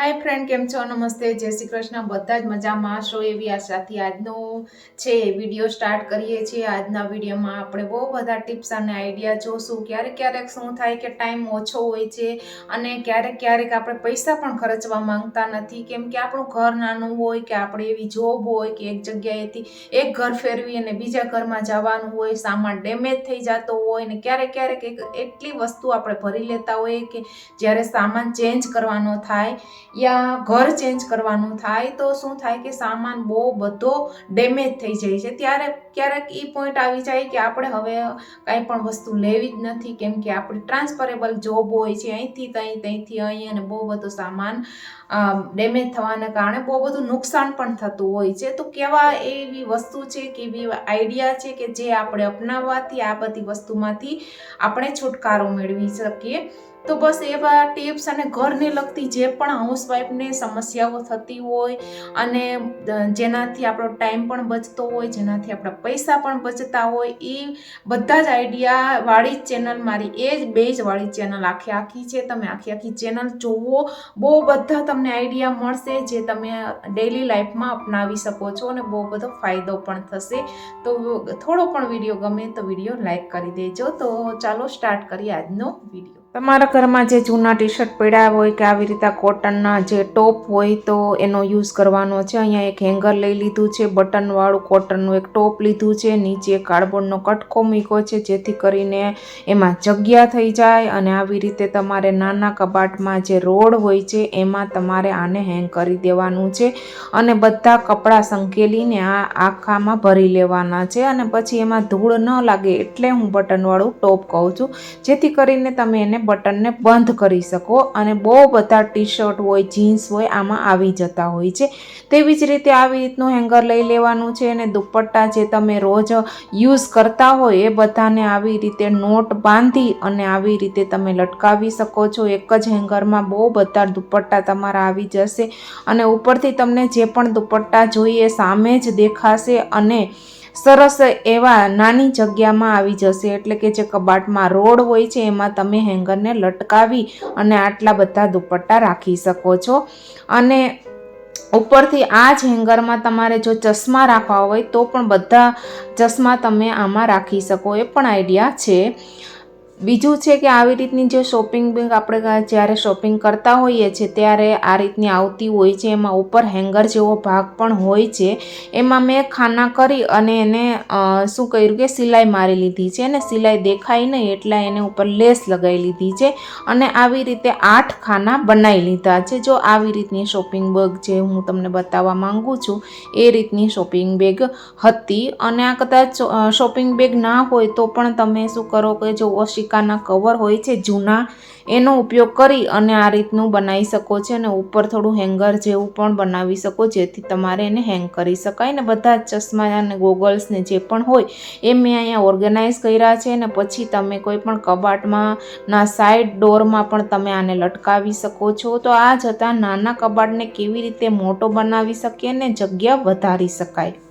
હાય friend કેમ છો? નમસ્તે. જય શ્રી કૃષ્ણ. બધા જ મજામાં છો એવી આશાથી. આજનો છે વીડિયો સ્ટાર્ટ કરીએ છીએ. આજના વિડીયોમાં આપણે બહુ બધા ટિપ્સ અને આઈડિયા જોશું. ક્યારેક ક્યારેક શું થાય કે ટાઈમ ઓછો હોય છે અને ક્યારેક ક્યારેક આપણે પૈસા પણ ખર્ચવા માંગતા નથી. કેમ કે આપણું ઘર નાનું હોય કે આપણે એવી જોબ હોય કે એક જગ્યાએથી એક ઘર ફેરવી અને બીજા ઘરમાં જવાનું હોય, સામાન ડેમેજ થઈ જતો હોય ને ક્યારેક ક્યારેક એક એટલી વસ્તુ આપણે ભરી લેતા હોઈએ કે જ્યારે સામાન ચેન્જ કરવાનો થાય યા ઘર ચેન્જ કરવાનું થાય તો શું થાય કે સામાન બહુ બધો ડેમેજ થઈ જાય છે. ત્યારે ક્યારેક એ પોઈન્ટ આવી જાય કે આપણે હવે કાંઈ પણ વસ્તુ લેવી જ નથી, કેમ કે આપણી ટ્રાન્સફરેબલ જોબ હોય છે, અહીંથી ત્યાં ત્યાંથી અહીં અને બહુ બધો સામાન ડેમેજ થવાના કારણે બહુ બધું નુકસાન પણ થતું હોય છે. તો કેવા એવી વસ્તુ છે કે એવી આઈડિયા છે કે જે આપણે અપનાવવાથી આ બધી વસ્તુમાંથી આપણે છુટકારો મેળવી શકીએ? તો બસ એવા ટિપ્સ અને ઘરને લગતી જે પણ હાઉસવાઈફને સમસ્યાઓ થતી હોય અને જેનાથી આપણો ટાઈમ પણ બચતો હોય, જેનાથી આપણા પૈસા પણ બચતા હોય, એ બધા જ આઈડિયાવાળી ચેનલ મારી, એ જ બેઝવાળી ચેનલ આખી આખી છે. તમે આખી આખી ચેનલ જોવો, બહુ બધા તમને આઈડિયા મળશે જે તમે ડેઈલી લાઈફમાં અપનાવી શકો છો અને બહુ બધો ફાયદો પણ થશે. તો થોડો પણ વીડિયો ગમે તો વીડિયો લાઈક કરી દેજો. તો ચાલો સ્ટાર્ટ કરીએ આજનો વીડિયો તમારા ઘરમાં જે જૂના ટી શર્ટ પડ્યા હોય કે આવી રીતે કોટનના જે ટોપ હોય તો એનો યુઝ કરવાનો છે. અહીંયા એક હેંગર લઈ લીધું છે, બટનવાળું કોટનનું એક ટોપ લીધું છે, નીચે કાર્ડબોર્ડનો કટકો મૂક્યો છે, જેથી કરીને એમાં જગ્યા થઈ જાય અને આવી રીતે તમારે નાના કબાટમાં જે રોડ હોય છે એમાં તમારે આને હેંગ કરી દેવાનું છે અને બધા કપડાં સંકેલીને આ આખામાં ભરી લેવાના છે અને પછી એમાં ધૂળ ન લાગે એટલે હું બટનવાળું ટોપ કહું છું. જેથી કરીને તમે એને બટનને બંધ કરી શકો અને બહુ બધા ટી શર્ટ હોય, જીન્સ હોય, આમાં આવી જતા હોય છે. તેવી જ રીતે આવી રીતનું હેંગર લઈ લેવાનું છે અને દુપટ્ટા જે તમે રોજ યુઝ કરતા હોય એ બધાને આવી રીતે નોટ બાંધી અને આવી રીતે તમે લટકાવી શકો છો. એક જ હેંગરમાં બહુ બધા દુપટ્ટા તમારા આવી જશે અને ઉપરથી તમને જે પણ દુપટ્ટા જોઈએ સામે જ દેખાશે અને સરસ એવા નાની જગ્યામાં આવી જશે. એટલે કે જે કબાટમાં રોડ હોય છે, એમાં તમે હેંગરને લટકાવી અને આટલા બધા દુપટ્ટા રાખી શકો છો. અને ઉપરથી આ જ હેંગરમાં તમારે જો ચશ્મા રાખવા હોય, તો પણ બધા ચશ્મા તમે આમાં રાખી શકો. એ પણ આઈડિયા છે. બીજું છે કે આવી રીતની જે શોપિંગ બેગ આપણે જ્યારે શોપિંગ કરતા હોઈએ છીએ ત્યારે આ રીતની આવતી હોય છે, એમાં ઉપર હેંગર જેવો ભાગ પણ હોય છે. એમાં મેં ખાના કરી અને એને શું કર્યું કે સિલાઈ મારી લીધી છે અને સિલાઈ દેખાય નહીં એટલે એને ઉપર લેસ લગાવી લીધી છે અને આવી રીતે આઠ ખાના બનાવી લીધા છે. જો આવી રીતની શોપિંગ બેગ જે હું તમને બતાવવા માગું છું, એ રીતની શોપિંગ બેગ હતી અને આ કદાચ શોપિંગ બેગ ના હોય તો પણ તમે શું કરો કે જો ઓશિક સિક્કાના કવર હોય છે જૂના, એનો ઉપયોગ કરી અને આ રીતનું બનાવી શકો છો અને ઉપર થોડું હેંગર જેવું પણ બનાવી શકો, જેથી તમારે એને હેંગ કરી શકાય. ને બધા જ ચશ્મા અને ગોગલ્સને જે પણ હોય, એ મેં અહીંયા ઓર્ગેનાઇઝ કર્યા છે ને પછી તમે કોઈ પણ કબાટમાં ના સાઈડ ડોરમાં પણ તમે આને લટકાવી શકો છો. તો આ જતાં નાના કબાટને કેવી રીતે મોટો બનાવી શકીએ ને જગ્યા વધારી શકાય.